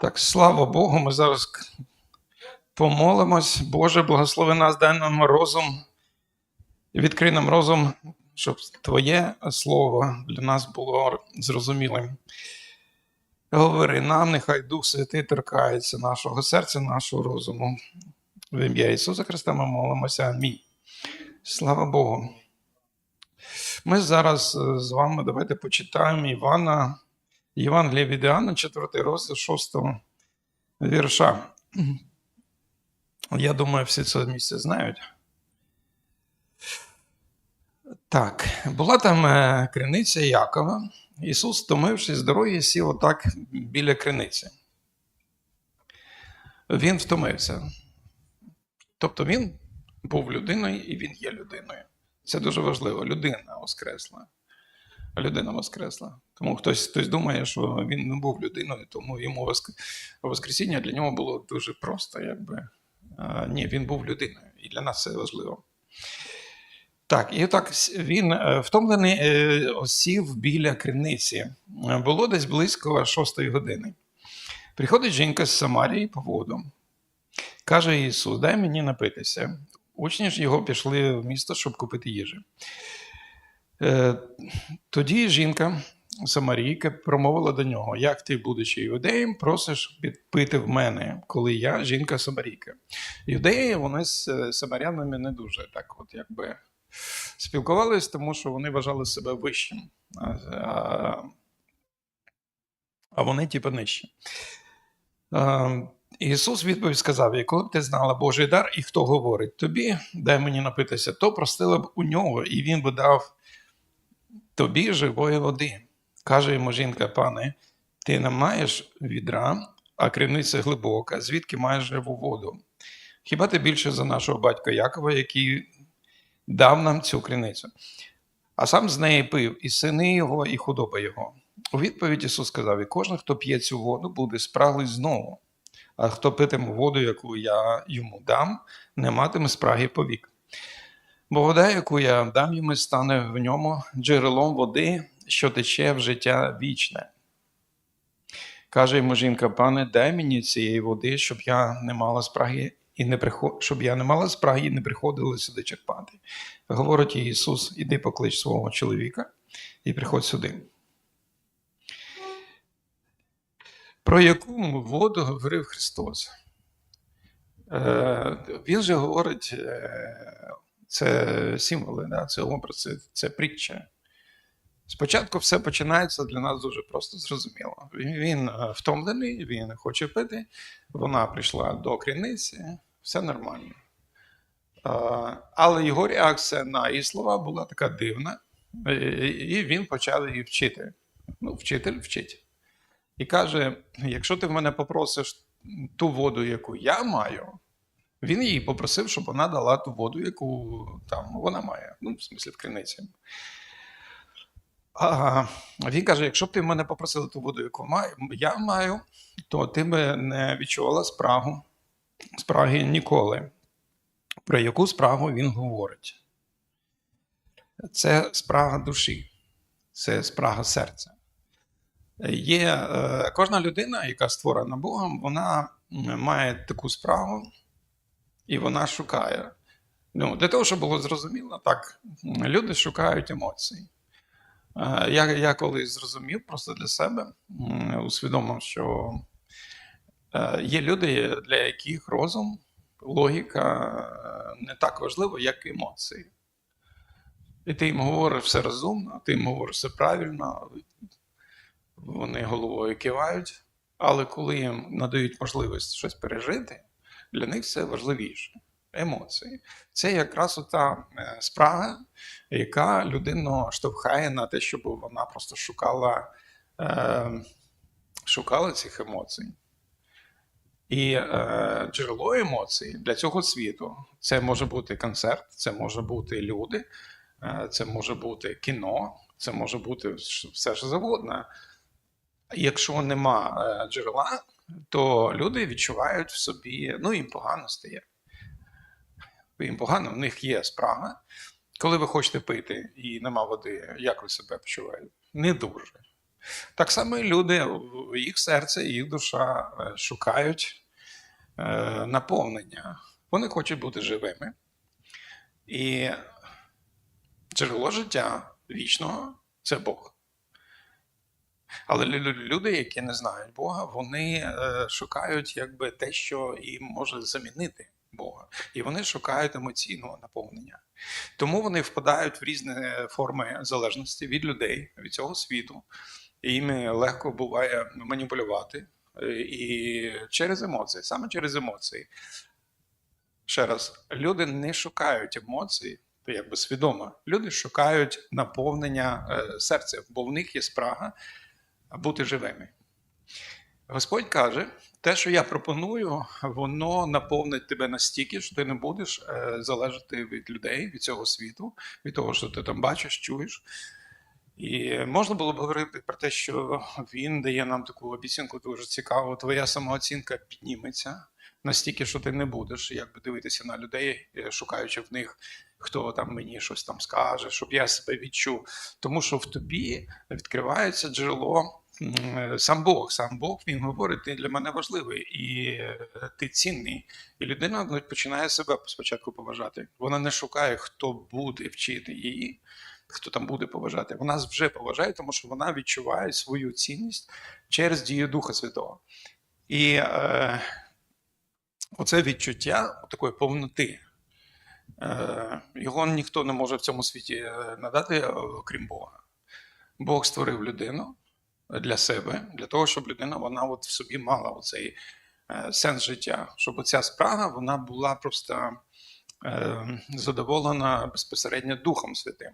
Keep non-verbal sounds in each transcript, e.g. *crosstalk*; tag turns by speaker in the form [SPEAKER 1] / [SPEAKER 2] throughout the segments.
[SPEAKER 1] Так, слава Богу, ми зараз помолимось. Боже, благослови нас, дай нам розум відкрий нам розум, щоб Твоє слово для нас було зрозумілим. Говори нам, нехай Дух Святий торкається нашого серця, нашого розуму. В ім'я Ісуса Христа ми молимося. Амінь. Слава Богу. Ми зараз е, з вами давайте почитаємо Івана, Євангелія від Іоанна, 4 розділ 6 вірша. Я думаю, всі це місце знають. Так, була там е, криниця Якова. Ісус, втомившись з дороги, сів отак біля криниці. Він втомився. Тобто він був людиною і він є людиною. Це дуже важливо. Людина воскресла. Людина воскресла. Тому хтось, хтось думає, що він не був людиною, тому йому воск... Воскресіння для нього було дуже просто, якби. А, ні, він був людиною, і для нас це важливо. Так, і так він е, втомлений е, осів біля криниці. Було десь близько шостої години. Приходить жінка з Самарії по воду. Каже Ісус: Дай мені напитися. Учні ж його пішли в місто, щоб купити їжі. Е, Тоді жінка Самарійка промовила до нього: Як ти, будучи юдеєм, просиш підпити в мене, коли я жінка Самарійка? Юдеї вони з е, самарянами не дуже так, от якби спілкувались, тому що вони вважали себе вищим, а, а, вони, типу, нижчі. А, Ісус відповідь сказав: їй, коли б ти знала Божий дар і хто говорить тобі, дай мені напитися, то простила б у нього, і він би дав тобі живої води. Каже йому жінка, пане, ти не маєш відра, а криниця глибока, звідки маєш живу воду? Хіба ти більше за нашого батька Якова, який дав нам цю криницю? А сам з неї пив і сини його, і худоба його. У відповідь Ісус сказав: І кожен, хто п'є цю воду, буде спраглий знову. А хто питиме воду, яку я йому дам, не матиме спраги повік. Бо вода, яку я дам йому, стане в ньому джерелом води, що тече в життя вічне. Каже йому жінка, пане, дай мені цієї води, щоб я не мала спраги і не приход... щоб я не мала спраги і не приходила сюди черпати. Говорить їй Ісус, іди поклич свого чоловіка і приходь сюди. Про яку воду говорив Христос? Е, Він же говорить, е, це символи, да? це образ, це, притча. Спочатку все починається для нас дуже просто зрозуміло. Він, він е, втомлений, він хоче пити, вона прийшла до криниці, все нормально. Е, Але його реакція на її слова була така дивна, е, і він почав її вчити. Ну, вчитель вчить. І каже: якщо ти в мене попросиш ту воду, яку я маю, він її попросив, щоб вона дала ту воду, яку там вона має. Ну, в смислі, в криниці. А він каже: якщо б ти мене попросила ту воду, яку я маю, то ти би не відчувала спрагу, спраги ніколи. Про яку спрагу він говорить? Це спрага душі, це спрага серця. Є е, кожна людина, яка створена Богом, вона має таку спрагу, і вона шукає. Ну, для того, щоб було зрозуміло, так, люди шукають емоцій. Е, Я, я колись зрозумів просто для себе, усвідомив, що е, є люди, для яких розум, логіка е, не так важливо, як емоції. І ти їм говориш все розумно, ти їм говориш все правильно, вони головою кивають, але коли їм надають можливість щось пережити, для них це важливіше. Емоції. Це якраз ота е, спрага, яка людину штовхає на те, щоб вона просто шукала, е, шукала цих емоцій. І е, джерело емоцій для цього світу це може бути концерт, це може бути люди, е, це може бути кіно, це може бути все що завгодно. Якщо нема е, джерела, то люди відчувають в собі, ну їм погано стає. Їм погано, в них є спрага. Коли ви хочете пити і нема води, як ви себе почуваєте? Не дуже. Так само і люди, їх серце, їх душа е, шукають е, наповнення. Вони хочуть бути живими. І джерело життя вічного це Бог. Але лю- лю- люди, які не знають Бога, вони е, шукають якби те, що їм може замінити Бога. І вони шукають емоційного наповнення. Тому вони впадають в різні форми залежності від людей, від цього світу. Їм легко буває маніпулювати е, і через емоції, саме через емоції. Ще раз, люди не шукають емоцій, то якби свідомо. Люди шукають наповнення е, серця, бо в них є спрага бути живими. Господь каже, те, що я пропоную, воно наповнить тебе настільки, що ти не будеш е, залежати від людей, від цього світу, від того, що ти там бачиш, чуєш. І можна було б говорити про те, що він дає нам таку обіцянку дуже цікаву. Твоя самооцінка підніметься настільки, що ти не будеш якби дивитися на людей, е, шукаючи в них, хто там мені щось там скаже, щоб я себе відчув. Тому що в тобі відкривається джерело. Сам Бог, сам Бог, він говорить, ти для мене важливий і е, ти цінний. І людина ну, починає себе спочатку поважати. Вона не шукає, хто буде вчити її, хто там буде поважати. Вона вже поважає, тому що вона відчуває свою цінність через дію Духа Святого. І е, оце відчуття такої повноти. Е, його ніхто не може в цьому світі е, надати, е, окрім Бога. Бог створив людину для себе, для того, щоб людина вона от в собі мала оцей е, сенс життя, щоб оця спрага вона була просто задоволена безпосередньо Духом Святим.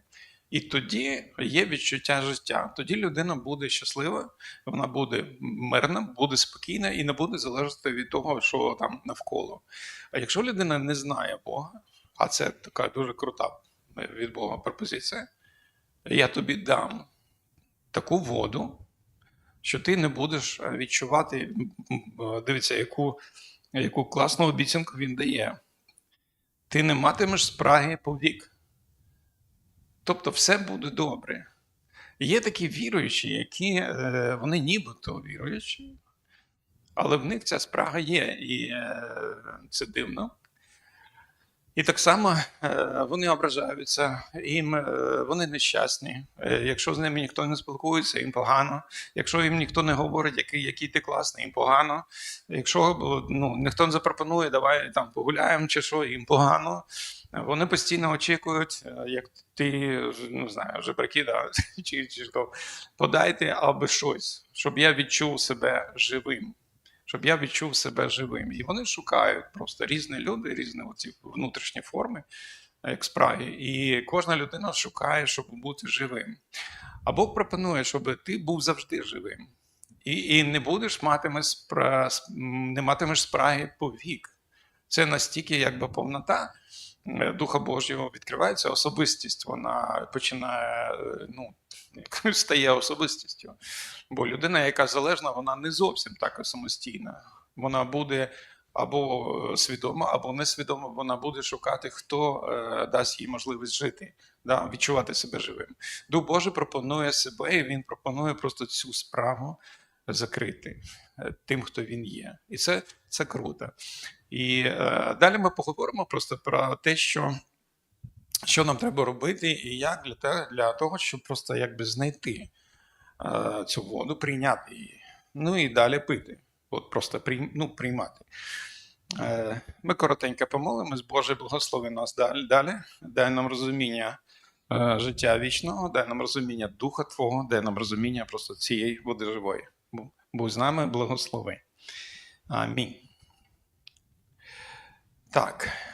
[SPEAKER 1] І тоді є відчуття життя. Тоді людина буде щаслива, вона буде мирна, буде спокійна і не буде залежати від того, що там навколо. А якщо людина не знає Бога, а це така дуже крута від Бога пропозиція, я тобі дам таку воду, що ти не будеш відчувати, дивіться, яку, яку класну обіцянку він дає. Ти не матимеш спраги по вік. Тобто все буде добре. Є такі віруючі, які е, вони нібито віруючі, але в них ця спрага є, і е, це дивно. І так само е, вони ображаються, їм е, вони нещасні. Е, Якщо з ними ніхто не спілкується, їм погано. Якщо їм ніхто не говорить, який, який ти класний, їм погано. Якщо ну, ніхто не запропонує, давай там погуляємо чи що, їм погано. Вони постійно очікують, як ти ну, знаю, жебраки, да, *laughs* чи, чи що, подайте аби щось, щоб я відчув себе живим. Щоб я відчув себе живим. І вони шукають просто різні люди, різні оці внутрішні форми, як спраги. І кожна людина шукає, щоб бути живим. А Бог пропонує, щоб ти був завжди живим. І, і не будеш матимеш спра... не матимеш спраги по вік. Це настільки якби повнота е, Духа Божого відкривається, особистість, вона починає, е, ну, *laughs* стає особистістю. Бо людина, яка залежна, вона не зовсім так самостійна. Вона буде або свідома, або несвідома, вона буде шукати, хто е, дасть їй можливість жити, да, відчувати себе живим. Дух Божий пропонує себе, і він пропонує просто цю справу закрити е, тим, хто він є. І це, це круто. І е, далі ми поговоримо просто про те, що, що нам треба робити, і як для, те, для того, щоб просто якби знайти е, цю воду, прийняти її. Ну і далі пити. От просто прийм, ну, приймати. Е, Ми коротенько помолимось, Боже, благослови нас далі, далі. дай нам розуміння е, життя вічного, дай нам розуміння Духа Твого, дай нам розуміння просто цієї води живої. Бу- Будь з нами, благослови. Амінь. Так.